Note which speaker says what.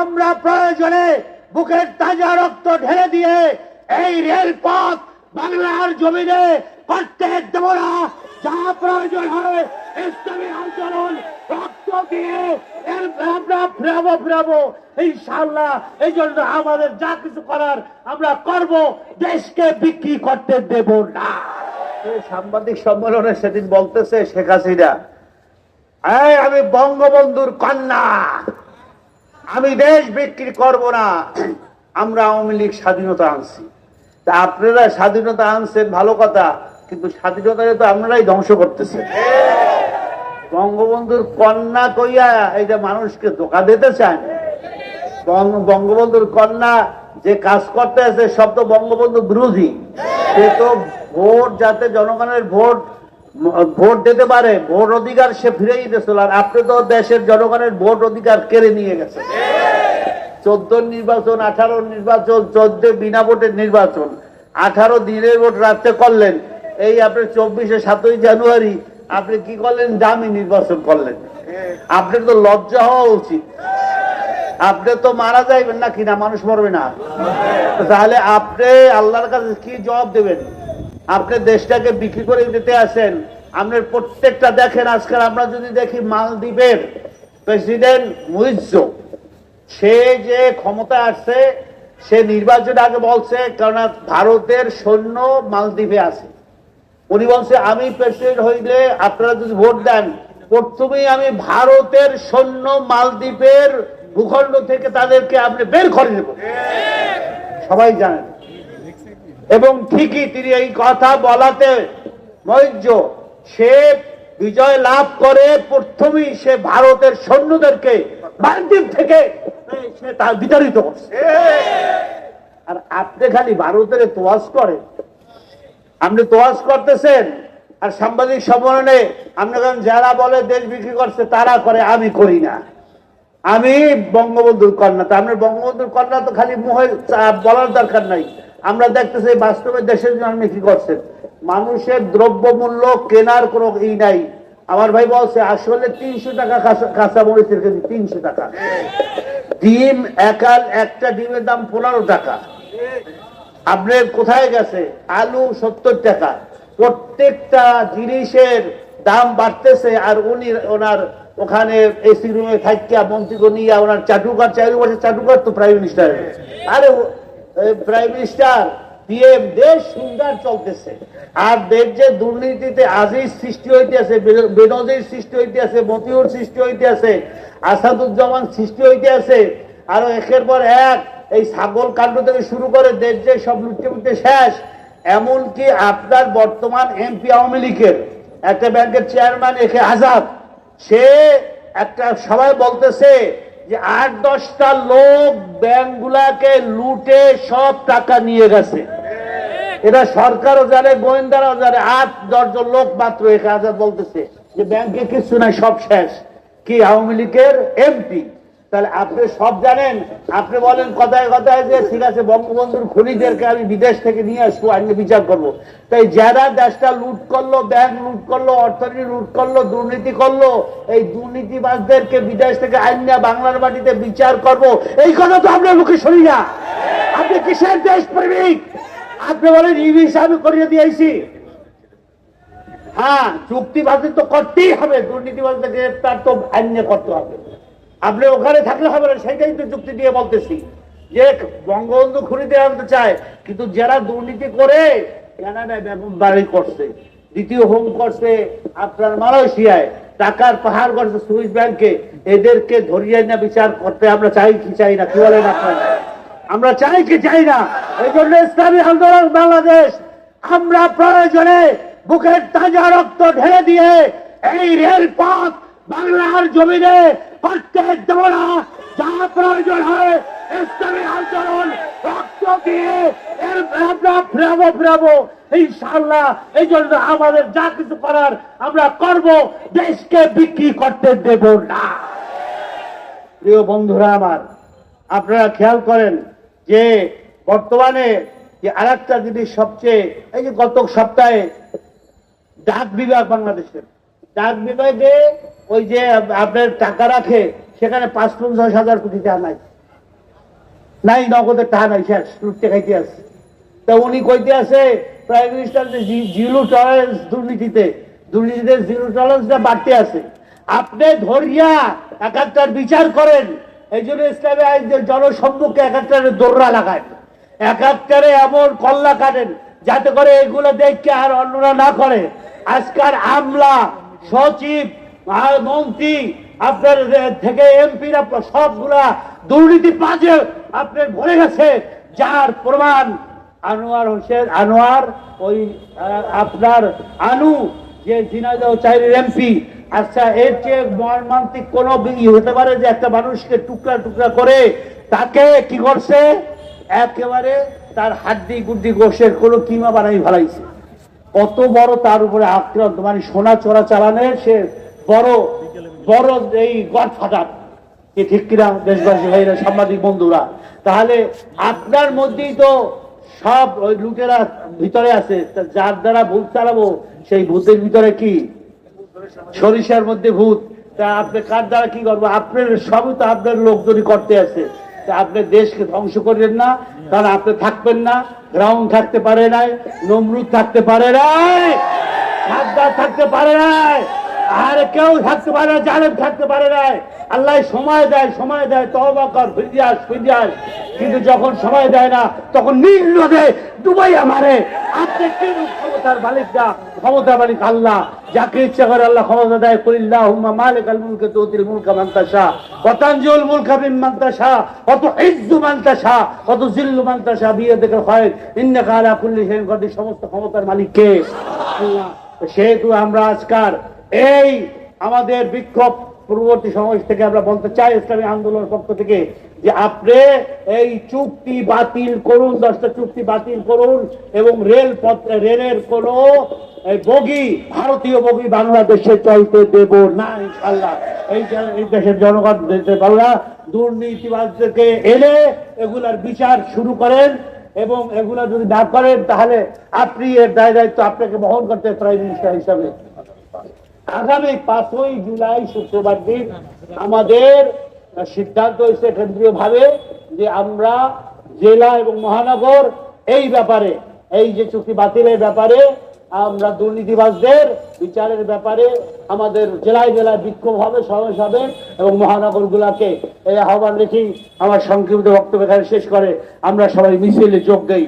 Speaker 1: আমরা প্রয়োজনে বুকের তাজা রক্ত ঢেলে দিয়ে এই রেলপথ বাংলার জমিনে করতে দেব না। যা প্রয়োজন হয় আন্দোলন, রক্ত দিয়ে আমরা ফেরাবো ফেরাবো। ইনশাল্লাহ এই জন্য আমাদের যা কিছু করার আমরা করব, দেশকে বিক্রি করতে দেব না।
Speaker 2: এই সাংবাদিক সম্মেলনে সেদিন বলতেছে শেখ হাসিনা আমি বঙ্গবন্ধুর কন্যা, আমি দেশ বিক্রি করব না, আমরা আওয়ামী লীগ স্বাধীনতা আনছি। তা আপনারা স্বাধীনতা আনছেন ভালো কথা, কিন্তু স্বাধীনতা তো আপনারাই ধ্বংস করতেছেন বঙ্গবন্ধুর কন্যা কইয়া এই যে মানুষকে ধোকা দিতে চান, বঙ্গ- বঙ্গবন্ধুর কন্যা যে কাজ করতে আছে সব তো বঙ্গবন্ধু বিরোধী। সে তো ভোট যাতে জনগণের ভোট ভোট দিতে পারে, ভোট অধিকার সে ফিরে দিতেছিল আর আপনি তো দেশের জনগণের ভোট অধিকার কেড়ে নিয়ে গেছে চোদ্দ নির্বাচন, আঠারো নির্বাচন, চোদ্দ বিনা ভোটের নির্বাচন, আঠারো দিনের ভোট রাত্রে করলেন। এই আপনি চব্বিশে সাতই জানুয়ারি, আপনি কি করলেন? দামি নির্বাচন করলেন। আপনার তো লজ্জা হওয়া উচিত। আপনি তো মারা যাইবেন না, কিনা মানুষ মরবে না। তাহলে আপনি আল্লাহর কাছে কি জবাব দেবেন? আপনি দেশটাকে বিক্রি করে দিতে আসেন, আপনার প্রত্যেকটা দেখেন, আজকাল আমরা যদি দেখি মালদ্বীপের প্রেসিডেন্ট মুইজ সে যে ক্ষমতা আসছে, সে নির্বাচন আগে বলছে কারণ ভারতের সৈন্য মালদ্বীপে আছে। উনি বলছে, আমি প্রেসিডেন্ট হইলে আপনারা যদি ভোট দেন, প্রথমেই আমি ভারতের সৈন্য মালদ্বীপের ভূখণ্ড থেকে তাদেরকে আপনি বের করে দেব সবাই জানেন। এবং ঠিকই তিনি এই কথা বলাতে সে বিজয় লাভ করে, প্রথমেই সে ভারতের সৈন্যদেরকে মালদ্বীপ থেকে সে তা বিতাড়িত করছে। আর আপনি খালি ভারতের তোয়াজ করেন। আপনি তোয়াজ করতেছেন, আর সাংবাদিক সম্মেলনে আপনি যারা বলে দেশ বিক্রি করছে, তারা করে, আমি করি না। আমি বঙ্গবন্ধুর কন্যা তা আপনার বঙ্গবন্ধুর কন্যা তো খালি মুহে বলার দরকার নাই। আমরা দেখতেছি বাস্তবে দেশের জন্য আপনি কি করছেন? মানুষের দ্রব্য মূল্য কেনার কোনো ই নাই। আমার ভাই বলছে, আসলে তিনশো টাকা কাঁচা মরিচের কেজি তিনশো টাকা। ডিম একাল একটা ডিমের দাম পনেরো টাকা। আপনার কোথায় গেছে? আলু সত্তর টাকা। প্রত্যেকটা জিনিসের দাম বাড়তেছে আর উনি ওনার ওখানে এসি রুমে থাকিয়া মন্ত্রীকে নিয়ে ওনার চাটুকার চারু বছর চাটুকার তো প্রাইম মিনিস্টার আরে প্রাইম মিনিস্টার পিএম দেশ সুন্দর চলতেছে। আর দেশ যে দুর্নীতিতে আজিজ সৃষ্টি হইতেছে বেনজির সৃষ্টি হইতেছে, মতিউর সৃষ্টি হইতেছে, আসাদুজ্জামান সৃষ্টি হইতেছে, আরও একের পর এক এই ছাগল কাণ্ড থেকে শুরু করে দেশ যে সব লুটতে লুটতে শেষ, এমনকি আপনার বর্তমান এমপি আওয়ামী লীগের, একটা ব্যাংকের চেয়ারম্যান একে আজাদ সে একটা সবাই বলতেছে যে আট দশটা লোক ব্যাংকগুলাকে লুটে সব টাকা নিয়ে গেছে। এটা সরকারও জানে, গোয়েন্দারাও জানে, আট দশজন লোক মাত্র এক হাজার বলতেছে যে ব্যাংকে কিছু নাই, সব শেষ। কি, আওয়ামী লীগের এমপি? তাহলে আপনি সব জানেন? আপনি বলেন, কথায় কথায় যে, ঠিক আছে, বঙ্গবন্ধুর খুনিদেরকে আমি বিদেশ থেকে নিয়ে আসব, আইনে বিচার করব। তাই যারা দেশটা লুট করল ব্যাংক লুট করল, অর্থনীতি লুট করল, দুর্নীতি করল, এই দুর্নীতিবাজদেরকে বিদেশ থেকে আইন বাংলার মাটিতে বিচার করব। এই কথা তো আপনার মুখে শুনি না। আপনি কিসের দেশ প্রেমিক? আপনি বলেন, ইংলিশ আমি করিয়ে দিয়েছি। হ্যাঁ চুক্তিবাদী তো করতেই হবে দুর্নীতিবাদীদের গ্রেপ্তার তো আইনে করতে হবে। আপনি ওখানে থাকলে হবে না সেটাই তো চুক্তি দিয়ে বলতেছি। যে বঙ্গবন্ধু খুনিতে আনতে চায়, কিন্তু যারা দুর্নীতি করে কানাডায় বেগম বাড়ি করছে, দ্বিতীয় হোম করছে আপনার মালয়েশিয়ায় টাকার পাহাড় করছে সুইস ব্যাংকে, এদেরকে ধরিয়ে না বিচার করতে আমরা চাই কি চাই না, কি বলেন আপনারা? আমরা চাই কি চাই না? এই জন্য ইসলামী আন্দোলন বাংলাদেশ, আমরা প্রয়োজনে বুকের তাজা রক্ত ঢেলে দিয়ে এই রেলপথ বাংলার জমিনে করতে দেব যা প্রয়োজন হয়, ইসলামী আন্দোলন, রক্ত দিয়ে এর আমরা ফেরাবো ফেরাবো। ইনশাল্লাহ এই জন্য আমাদের যা কিছু করার আমরা করব, দেশকে বিক্রি করতে দেব না। প্রিয় বন্ধুরা আমার, আপনারা খেয়াল করেন যে বর্তমানে যে আরেকটা জিনিস সবচেয়ে, এই যে গত সপ্তাহে ডাক বিভাগ বাংলাদেশের। ডাক বিভাগে ওই যে আপনার টাকা রাখে, সেখানে পাঁচ পঞ্চাশ হাজার কোটি টাকা নাই। নাই, নগদের টাকা নাই, শেষ, লুটতে খাইতে আছে। তা উনি কইতে আছে প্রাইম মিনিস্টার যে জিরো টলারেন্স দুর্নীতিতে দুর্নীতিতে জিরো টলারেন্সটা বাড়তে আছে। আপনি ধরিয়া এক একটার বিচার করেন, এই জন্য ইসলামী আইনদের জনসম্মুখে এক একটারে দৌড়া লাগান এক একটারে এমন কল্লা কাটেন, যাতে করে এগুলো দেখকে আর অন্যরা না করে। আজকাল আমলা সচিব মন্ত্রী আপনার থেকে এমপিরা সবগুলা দুর্নীতি পাজে আপনার ভরে গেছে। যার প্রমাণ আনোয়ার হোসেন, আনোয়ার, ওই আপনার আনু, যে এমপি। আচ্ছা এর চেয়ে মর্মান্তিক কোন ই হতে পারে যে একটা মানুষকে টুকরা টুকরা করে তাকে কি করছে? একেবারে তার হাড্ডি গুড্ডি গোশের কোনো কিমা বানাই ফেলাইছে। কত বড় তার উপরে আক্রান্ত? মানে সোনা চোরা চালানের সে বড় বড় এই গডফাদার। কি ঠিক কিনা, দেশবাসী ভাইরা, সাংবাদিক বন্ধুরা? তাহলে আপনার মধ্যেই তো সব ওই লুটেরা ভিতরে আছে। যার দ্বারা ভূত চালাবো, সেই ভূতের ভিতরে কি? সরিষার মধ্যে ভূত। তা আপনি কার দ্বারা কি করব? আপনার সবই তো আপনার লোকজনই করতে আছে আপনি দেশকে ধ্বংস করবেন না কারণ আপনি থাকবেন না, গ্রাউন্ড থাকতে পারে নাই, নমরুদ থাকতে পারে নাই থাকতে পারে নাই, আর কেউ থাকতে পারে না, জালেম থাকতে পারে নাই। আল্লাহ সময় দেয় সময় দেয় তহবা কর ফিরিয়াস ফিরিয়াস কিন্তু যখন সময় দেয় না, তখন নীল নদে ডুবাই আমারে আপনি কি ক্ষমতার মালিক না ক্ষমতার মালিক আল্লাহ। যাকে ইচ্ছা করে আল্লাহ ক্ষমতা দেয় করিল্লাহ হুম্মা মালিক আল মুলকে তুতিল মুলকা মান্তাসা পতাঞ্জল মুলকা বিন মান্তাসা কত ইজ্জু মান্তাসা কত জিল্লু মান্তাসা বিয়ে দেখে হয় ইন্নাকা আলা কুল্লি শাইইন কদির, সমস্ত ক্ষমতার মালিক কে আল্লাহ সেহেতু আমরা আজকার এই আমাদের বিক্ষোভ পূর্ববর্তী সমাজ থেকে আমরা বলতে চাই ইসলামী আন্দোলনের পক্ষ থেকে যে আপনি এই চুক্তি বাতিল করুন, দশটা চুক্তি বাতিল করুন এবং রেল রেলের কোন বগি, ভারতীয় বগি বাংলাদেশে চলতে দেব না ইনশাল্লাহ এই দেশের জনগণ দিতে পারলা দুর্নীতিবাজদেরকে এনে এগুলার বিচার শুরু করেন এবং এগুলা যদি না করেন, তাহলে আপনি এর দায় দায়িত্ব আপনাকে বহন করতে প্রাইম মিনিস্টার হিসাবে। আগামী পাঁচই জুলাই শুক্রবার দিন আমাদের সিদ্ধান্ত হয়েছে কেন্দ্রীয় ভাবে যে আমরা জেলা এবং মহানগর এই ব্যাপারে, এই যে চুক্তি বাতিলের ব্যাপারে, আমরা দুর্নীতিবাজদের বিচারের ব্যাপারে আমাদের জেলায় জেলায় বিক্ষোভ হবে, সমাবেশ হবে এবং মহানগর গুলাকে এই আহ্বান রেখেই আমার সংক্ষিপ্ত বক্তব্য এখানে শেষ করে আমরা সবাই মিছিলে যোগ দেই।